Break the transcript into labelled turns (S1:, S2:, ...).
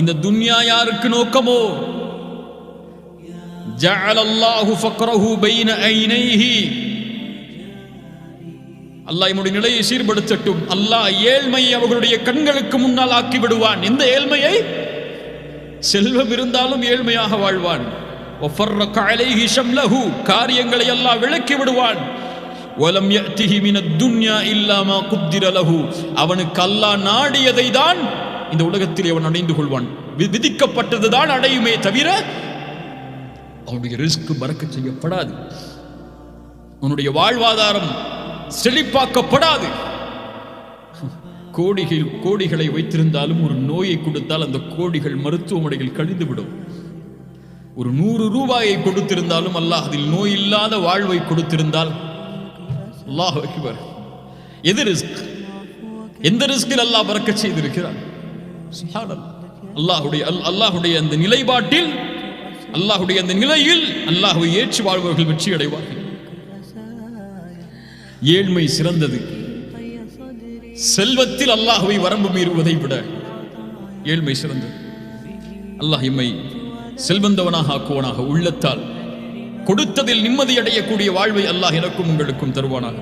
S1: இந்த துன்யா யாருக்கு நோக்கமோ? ஜஅலல்லாஹு ஃபக்ரஹு பைன ஐனைஹி. அல்லாஹ் நிலையை சீர்படுத்தட்டும். அல்லாஹ் ஏழ்மையை அவர்களுடைய கண்களுக்கு முன்னால் ஆக்கி விடுவான் இந்த ஏழ்மையை? செல்வம் இருந்தாலும் ஏழ்மையாக வாழ்வான். காரியங்களை எல்லாம் விளக்கி விடுவான். அவனுக்கு அல்லாஹ் நாடியதை தான் இந்த உலகத்தில் அவன் அடைந்து கொள்வான். வி- அடையுமே தவிர அவனுடைய ரிஸ்க் மறக்க செய்யப்படாது. உன்னுடைய வாழ்வாதாரம் செழிப்பாக்கப்படாது. கோடிகள் கோடிகளை வைத்திருந்தாலும் ஒரு நோயை கொடுத்தால் அந்த கோடிகள் மருத்துவமனையில் கழிந்துவிடும். ஒரு நூறு ரூபாயை கொடுத்திருந்தாலும் அல்லாஹ் அதில் நோய் இல்லாத வாழ்வை கொடுத்திருந்தால் அல்லாஹ் எது ரிஸ்க்? எந்த ரிஸ்கில் அல்லாஹ் பறக்க செய்திருக்கிறான்? அல்லாஹுடைய அல்லாஹுடைய அல்- அந்த நிலைப்பாட்டில் அல்லாஹுடைய அந்த நிலையில் அல்லாஹுவை ஏற்று வாழ்பவர்கள் வெற்றி அடைவார்கள் ஏழ்மை சிறந்தது. செல்வத்தில் அல்லாஹுவை வரம்பு மீறுவதை விட ஏழ்மை சிறந்தது. அல்லாஹ் இம்மை செல்வந்தவனாக ஆக்குவனாக உள்ளத்தால் கொடுத்ததில் நிம்மதி அடையக்கூடிய வாழ்வை அல்லாஹ் எனக்கும் உங்களுக்கும் தருவானாக.